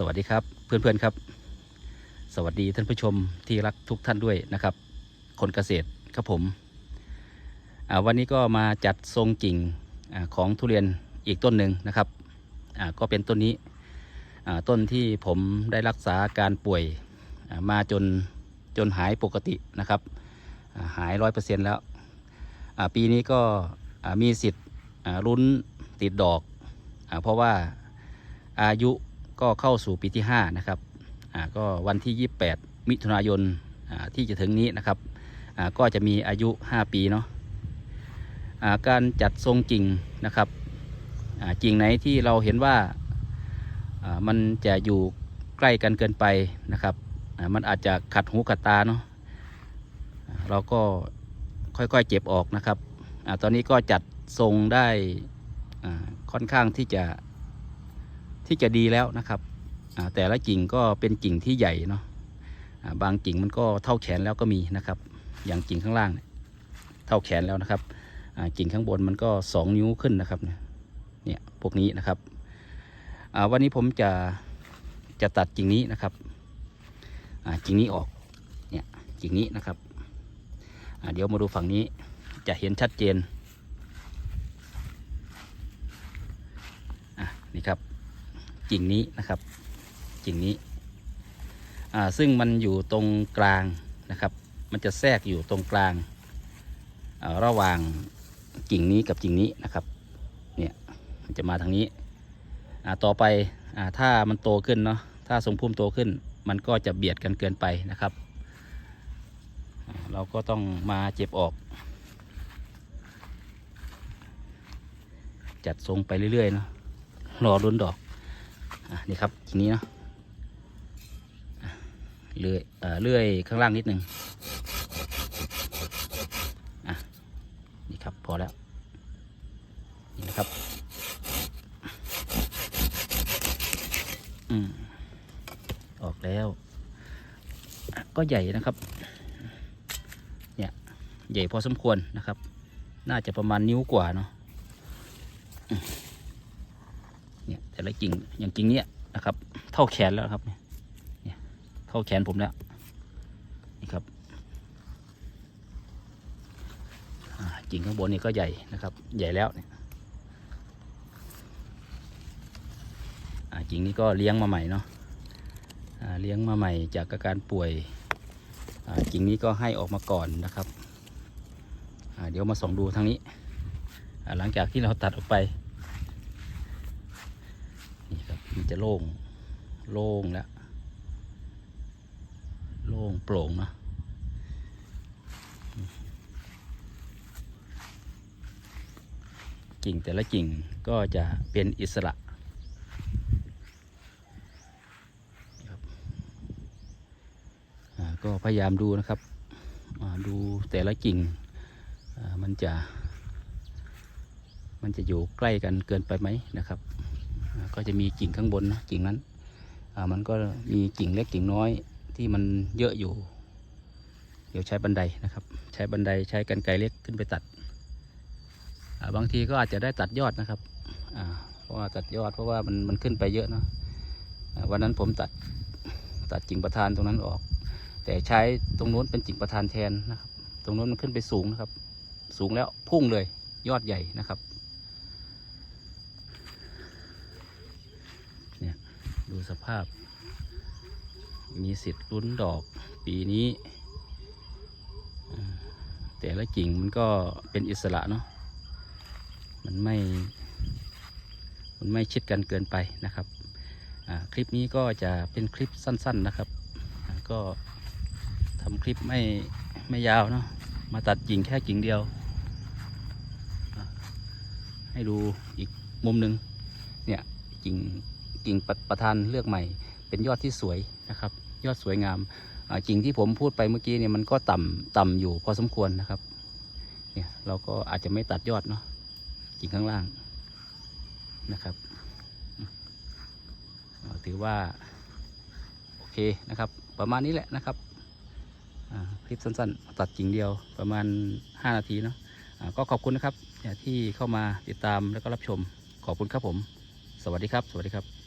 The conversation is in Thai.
สวัสดีครับเพื่อนๆครับ สวัสดีท่านผู้ชมที่รักทุกท่านด้วยนะครับ คนเกษตรครับผมวันนี้ก็มาจัดทรงกิ่งอของทุเรียนอีกต้นหนึ่งนะครับก็เป็นต้นนี้ต้นที่ผมได้รักษาการป่วยมาจนจนหายปกตินะครับหายร้อยเปอร์เซ็นต์แล้วปีนี้ก็มีสิทธิ์รุ้นติดดอกอเพราะว่าอายุ ก็เข้าสู่ปีที่ 5 นะครับอ่าก็วันที่ 28 มิถุนายนอ่าที่จะถึงนี้นะครับอ่าก็จะมีอายุ 5 ปีเนาะอ่าการจัดทรงกิ่งนะครับอ่ากิ่งไหนที่เราเห็นว่าอ่ามันจะอยู่ใกล้กันเกินไปนะครับอ่ามันอาจจะขัดหูขัดตาเนาะอ่าเราก็ค่อยๆเจ็บออกนะครับอาตอนนี้ก็จัดทรงได้อ่าค่อนข้างที่จะ ที่จะดีแล้วนะครับแต่ละกิ่งก็เป็นกิ่งที่ใหญ่เนาะบางกิ่งมันก็เท่าแขนแล้วก็มีนะครับ อย่างกิ่งข้างล่างเนี่ยเท่าแขนแล้วนะครับกิ่งข้างบนมันก็สองนิ้วขึ้นนะครับเนี่ยพวกนี้นะครับวันนี้ผมจะจะตัดกิ่งนี้นะครับกิ่งนี้ออกเนี่ยกิ่งนี้นะครับเดี๋ยวมาดูฝั่งนี้จะเห็นชัดเจนอะนี่ครับ กิ่งนี้นะครับกิ่งนี้ซึ่งมันอยู่ตรงกลางนะครับ มันจะแทรกอยู่ตรงกลางระหว่างกิ่งนี้กับกิ่งนี้นะครับเนี่ยมันจะมาทางนี้ต่อไปอถ้ามันโตขึ้นเนาะถ้าทรงพุ่มโตขึ้น มันก็จะเบียดกันเกินไปนะครับ เราก็ต้องมาเจ็บออก จัดทรงไปเรื่อยๆเนาะรอรุนดอก นี่ครับทีนี้เนาะเลื่อยเออเลื่อยข้างล่างนิดนึงอะนี่ครับพอแล้วนี่นะครับอืมออกแล้ว ก็ใหญ่นะครับเนี่ยใหญ่พอสมควรนะครับ น่าจะประมาณนิ้วกว่าเนาะ เนี่ยแต่ละกิ่งอย่างกิ่งเนี้ยนะครับ เท่าแขนแล้วครับเนี่ยเท่าแขนผมแล้วนี่ครับกิ่งข้างบนนี่ก็ใหญ่นะครับ ใหญ่แล้วเนี่ยกิ่งนี้ก็เลี้ยงมาใหม่เนาะเลี้ยงมาใหม่จากอาการป่วยกิ่งนี้ก็ให้ออกมาก่อนนะครับ เดี๋ยวมาส่องดูทางนี้ หลังจากที่เราตัดออกไปนี่ครับ มันจะโล่ง โล่งแล้ว โล่งโปร่งเนาะกิ่งแต่ละกิ่งก็จะเป็นอิสระครับอ่าก็พยายามดูนะครับ ดูแต่ละกิ่งอ่ามันจะ มันจะอยู่ใกล้กันเกินไปไหมนะครับ ก็จะมีกิ่งข้างบนนะกิ่งนั้นมันก็มีกิ่งเล็กกิ่งน้อยที่มันเยอะอยู่ เดี๋ยวใช้บันไดนะครับ ใช้บันไดใช้กันไกรเล็กขึ้นไปตัด บางทีก็อาจจะได้ตัดยอดนะครับเพราะว่าตัดยอดเพราะว่ามันมันขึ้นไปเยอะเนะวันนั้นผมตัดตัดกิ่งประธานตรงนั้นออก แต่ใช้ตรงนู้นเป็นกิ่งประธานแทนนะครับ ตรงนู้นมันขึ้นไปสูงนะครับ สูงแล้วพุ่งเลยยอดใหญ่นะครับเนี่ยดู สภาพ มีสิทธิ์ลุ้นดอกปีนี้ แต่ละกิ่งมันก็เป็นอิสระเนาะมันไม่ มันไม่ชิดกันเกินไปนะครับ คลิปนี้ก็จะเป็นคลิปสั้น ๆนะครับ ก็ทำคลิปไม่ไม่ยาวเนาะมาตัดกิ่งแค่กิ่งเดียว ให้ดูอีกมุมหนึ่งเนี่ยกิ่ง กิ่งประประธานเลือกใหม่ เป็นยอดที่สวยนะครับ ยอดสวยงามกิ่งที่ผมพูดไปเมื่อกี้เนี่ยมันก็ต่ำต่ำอยู่พอสมควรนะครับ เนี่ยเราก็อาจจะไม่ตัดยอดเนาะกิ่งข้างล่างนะครับ ถือว่า โอเคนะครับ ประมาณนี้แหละนะครับอ่าคลิปสั้นๆ ตัดกิ่งเดียวประมาณ 5 นาทีเนาะอ่าก็ขอบคุณนะครับที่เข้ามาติดตามแล้วก็รับชมขอบคุณครับผม สวัสดีครับ สวัสดีครับ